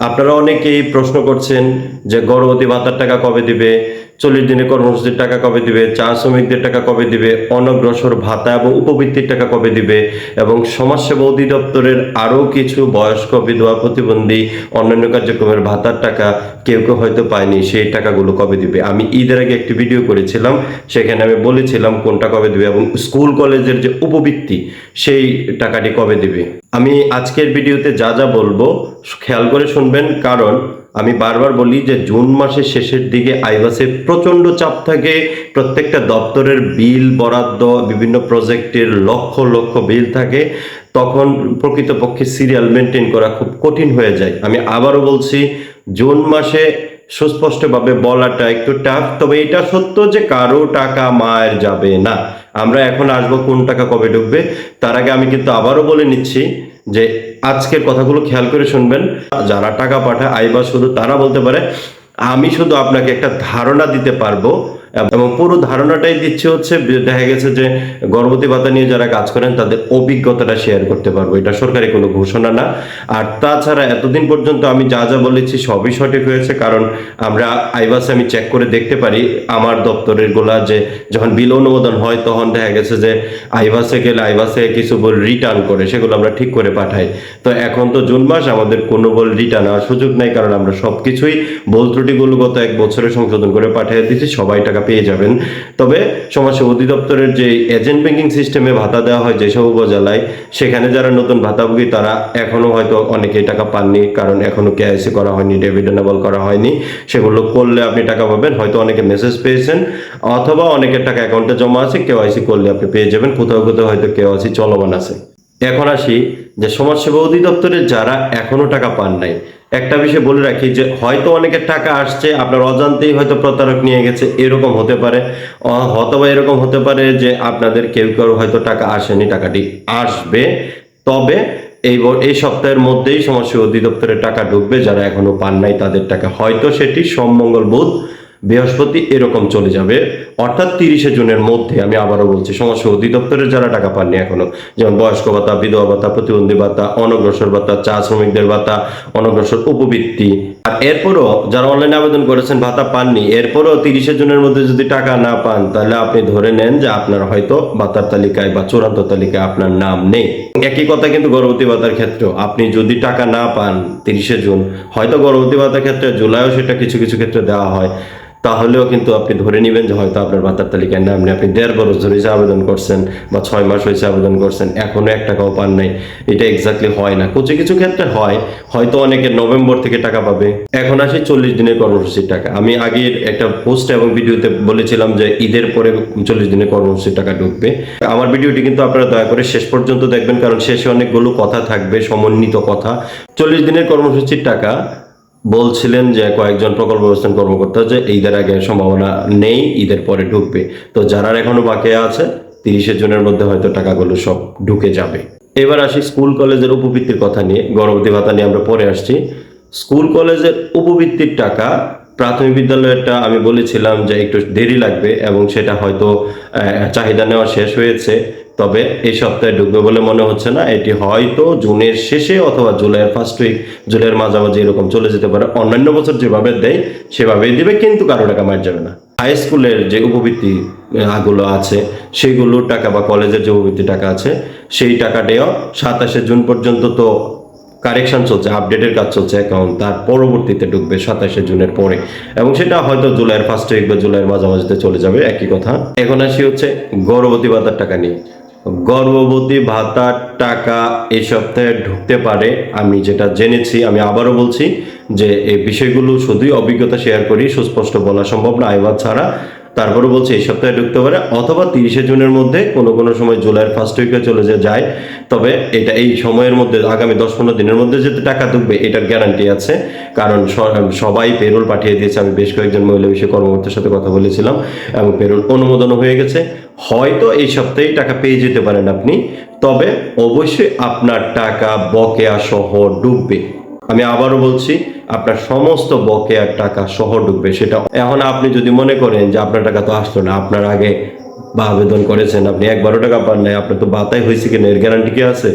আপনারা অনেকেই প্রশ্ন করছেন যে গর্ভবতী ভাতার টাকা কবে দিবে? চল্লিশ দিনের কর্মসূচির টাকা কবে দিবে? চা শ্রমিকদের টাকা কবে দিবে? অনগ্রসর ভাতা এবং উপবৃত্তির টাকা কবে দিবে? এবং সমাজসেবা অধিদপ্তরের আরও কিছু বয়স্ক বিধবা প্রতিবন্ধী অন্যান্য কার্যক্রমের ভাতার টাকা কেউ কেউ হয়তো পায়নি, সেই টাকাগুলো কবে দিবে? আমি ঈদের আগে একটি ভিডিও করেছিলাম, সেখানে আমি বলেছিলাম কোনটা কবে দিবে এবং স্কুল কলেজের যে উপবৃত্তি, সেই টাকাটি কবে দিবে? আমি আজকের ভিডিওতে যা যা বলব, খেয়াল করে শুনবেন, কারণ আমি বারবার বলি যে জুন মাসের শেষের দিকে আইবাসে প্রচণ্ড চাপ থাকে। প্রত্যেকটা দপ্তরের বিল, বরাদ্দ, বিভিন্ন প্রজেক্টের লক্ষ লক্ষ বিল থাকে। তখন প্রকৃতপক্ষে সিরিয়াল মেনটেন করা খুব কঠিন হয়ে যায়। আমি আবারও বলছি, জুন মাসে সুস্পষ্টভাবে বলাটা একটু টাফ তবে এটা সত্য যে কারও টাকা মায়ের যাবে না। আমরা এখন আসব কোন টাকা কবে ঢুকবে। তার আগে আমি কিন্তু আবারও বলে নিচ্ছি যে আজকের কথাগুলো খেয়াল করে শুনবেন। যারা টাকা পাঠায় আইবা শুধু তারা বলতে পারে, আমি শুধু আপনাকে একটা ধারণা দিতে পারব এবং পুরো ধারণাটাই দিচ্ছে হচ্ছে, দেখা গেছে যে গর্ভবতী ভাতা নিয়ে যারা কাজ করেন, তাদের অভিজ্ঞতাটা শেয়ার করতে পারব। এটা সরকারি কোনো ঘোষণা না। আর তাছাড়া এতদিন পর্যন্ত আমি যা যা বলেছি সবই সঠিক হয়েছে, কারণ আমরা আইবাসে আমি চেক করে দেখতে পারি। আমার দপ্তরের গোলা যে যখন বিল অনুমোদন হয়, তখন দেখা গেছে যে আইবাসে গেলে আইবাসে কিছু বল রিটার্ন করে, সেগুলো আমরা ঠিক করে পাঠাই। তো এখন তো জুন মাস, আমাদের কোনো বল রিটার্ন হওয়ার সুযোগ নাই, কারণ আমরা সব কিছুই বল ত্রুটিগুলো গত এক বছরে সংশোধন করে পাঠিয়ে দিচ্ছি সবাই টাকা পেয়ে যাবেন। তবে সমাজসেবা অধিদপ্তরের যে এজেন্ট ব্যাংকিং সিস্টেমে ভাতা দেওয়া হয় যেসব উপজেলায়, সেখানে যারা নতুন ভাতাভোগী, তারা এখনও হয়তো অনেকেই টাকা পাননি, কারণ এখনও কেআইসি করা হয়নি ডেবিট এনেবল করা হয়নি। সেগুলো করলে আপনি টাকা পাবেন, হয়তো অনেকে মেসেজ পেয়েছেন, অথবা অনেকের টাকা অ্যাকাউন্টে জমা আছে কেওয়াইসি করলে আপনি পেয়ে যাবেন, কোথাও কোথাও হয়তো কেওয়াইসি চলমান আছে। এখন আসি যে সমাজসেবা অধিদপ্তরে যারা এখনও টাকা পান নাই একটা বিষয় বলে রাখি যে হয়তো অনেকের টাকা আসছে, আপনার অজান্তেই হয়তো প্রতারক নিয়ে গেছে, এরকম হতে পারে। অথবা এরকম হতে পারে যে আপনাদের কেউ কেউ হয়তো টাকা আসেনি, টাকাটি আসবে। তবে এই এই সপ্তাহের মধ্যেই সমাজসেবা অধিদপ্তরের টাকা ঢুকবে, যারা এখনও পান নাই তাদের টাকা। হয়তো সেটি সোমমঙ্গল বুধ বৃহস্পতি এরকম চলে যাবে। অর্থাৎ তিরিশে জুনের মধ্যে, আমি আবারও বলছি সমাজসেবা অধিদপ্তরের যারা টাকা পাননি এখনও, যেমন বয়স্ক ভাতা, বিধবা ভাতা, প্রতিবন্ধী ভাতা, অনগ্রসর ভাতা, চা শ্রমিকদের ভাতা, অনগ্রসর উপবৃত্তি। আর এরপরও যারা অনলাইনে আবেদন করেছেন, ভাতা পাননি, এরপরও তিরিশে জুনের মধ্যে যদি টাকা না পান, তাহলে আপনি ধরে নেন যে আপনার হয়তো ভাতার তালিকায় বা চূড়ান্ত তালিকায় আপনার নাম নেই। একই কথা কিন্তু গর্ভবতী ভাতার ক্ষেত্রেও, আপনি যদি টাকা না পান তিরিশে জুন, হয়তো গর্ভবতী ভাতার ক্ষেত্রে জুলাইও সেটা কিছু কিছু ক্ষেত্রে দেওয়া হয়। তাহলেও কিন্তু আপনি ধরে নেবেন যে হয়তো আপনার ভাতার তালিকায় নাম নেই আপনি দেড় বছর ধরে হয়েছে আবেদন করছেন বা ছয় মাস হয়েছে আবেদন করছেন, এখনও এক টাকাও পান নাই। এটা এক্স্যাক্টলি হয় না। কিছু কিছু ক্ষেত্রে হয়। হয়তো অনেকে নভেম্বর থেকে টাকা পাবে। এখন আসি চল্লিশ দিনের কর্মসূচির টাকা। আমি আগের একটা পোস্ট এবং ভিডিওতে বলেছিলাম যে ঈদের পরে চল্লিশ দিনের কর্মসূচির টাকা ঢুকবে। আমার ভিডিওটি কিন্তু আপনারা দয়া করে শেষ পর্যন্ত দেখবেন, কারণ শেষে অনেকগুলো কথা থাকবে, সমন্বিত কথা। চল্লিশ দিনের কর্মসূচির টাকা বলছিলেন যে কয়েকজন প্রকল্প ব্যবস্থান কর্মকর্তা যে ঈদের আগে সম্ভাবনা নেই, ঈদের পরে ঢুকবে। তো যারা এখনও বাকি আছে, তিরিশে জনের মধ্যে হয়তো টাকাগুলো সব ঢুকে যাবে। এবার আসি স্কুল কলেজের উপবৃত্তির কথা নিয়ে। গর্ভবতী ভাতা নিয়ে আমরা পরে আসছি। স্কুল কলেজের উপবৃত্তির টাকা প্রাথমিক বিদ্যালয়েরটা আমি বলেছিলাম যে একটু দেরি লাগবে এবং সেটা হয়তো চাহিদা নেওয়া শেষ হয়েছে। তবে এই সপ্তাহে ঢুকবে বলে মনে হচ্ছে না। এটি হয়তো জুনের শেষে অথবা জুলাইয়ের ফার্স্ট উইক জুলাইয়ের মাঝামাঝি এরকম চলে যেতে পারে। অন্যান্য বছর যেভাবে দেয়, সেভাবেই দিবে, কিন্তু কারও টাকা মার যাবে না। হাই স্কুলের যে উপবৃত্তি গুলো আছে সেইগুলোর টাকা বা কলেজের যে উপবৃত্তি টাকা আছে, সেই টাকাটিও সাতাশে জুন পর্যন্ত তো কারেকশন চলছে আপডেটের কাজ চলছে অ্যাকাউন্ট তার পরবর্তীতে ঢুকবে সাতাশে জুনের পরে। এবং সেটা হয়তো জুলাইয়ের ফার্স্ট উইক বা জুলাইয়ের মাঝামাঝিতে চলে যাবে, একই কথা। এখন আসি হচ্ছে গর্ভবতী ভাতার টাকা নিয়ে। গর্ভবতী ভাতার টাকা এই সপ্তাহে ঢুকতে পারে। আমি যেটা জেনেছি, আমি আবারও বলছি যে এই বিষয়গুলো শুধুই অভিজ্ঞতা শেয়ার করি, সুস্পষ্ট বলা সম্ভব না আইবাদ ছাড়া। তারপরে বলছে, এই সপ্তাহে ঢুকতে পারে। অথবা তিরিশে জুনের মধ্যে কোনো কোনো সময় জুলাইয়ের ফার্স্ট উইকে চলে যে যায়, তবে এটা এই সময়ের মধ্যে, আগামী দশ পনেরো দিনের মধ্যে যেতে টাকা ঢুকবে, এটার গ্যারান্টি আছে। কারণ সবাই পেরোল পাঠিয়ে দিয়েছে। আমি বেশ কয়েকজন মহিলা বিষয়ে কর্মকর্তার সাথে কথা বলেছিলাম এবং পেরোল অনুমোদনও হয়ে গেছে। হয়তো এই সপ্তাহেই টাকা পেয়ে যেতে পারেন আপনি, তবে অবশ্যই আপনার টাকা বকেয়া সহ ডুববে। আমি আবারও বলছি, আপনার সমস্ত বকেয়ার টাকা সহ ঢুকবে, সেটা এখন আপনি যদি মনে করেন যে আপনার টাকা তো আসলো না, আপনার আগে বা আবেদন করেছেন, আপনি একবারও টাকা পান নাই, আপনার তো বাতাই হয়েছে কিনা, এর গ্যারান্টি কি আছে?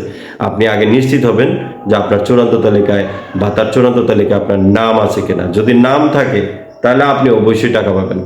আপনি আগে নিশ্চিত হবেন যে আপনার চূড়ান্ত তালিকায় ভাতার চূড়ান্ত তালিকায় আপনার নাম আছে কিনা। যদি নাম থাকে, তাহলে আপনি অবশ্যই টাকা পাবেন।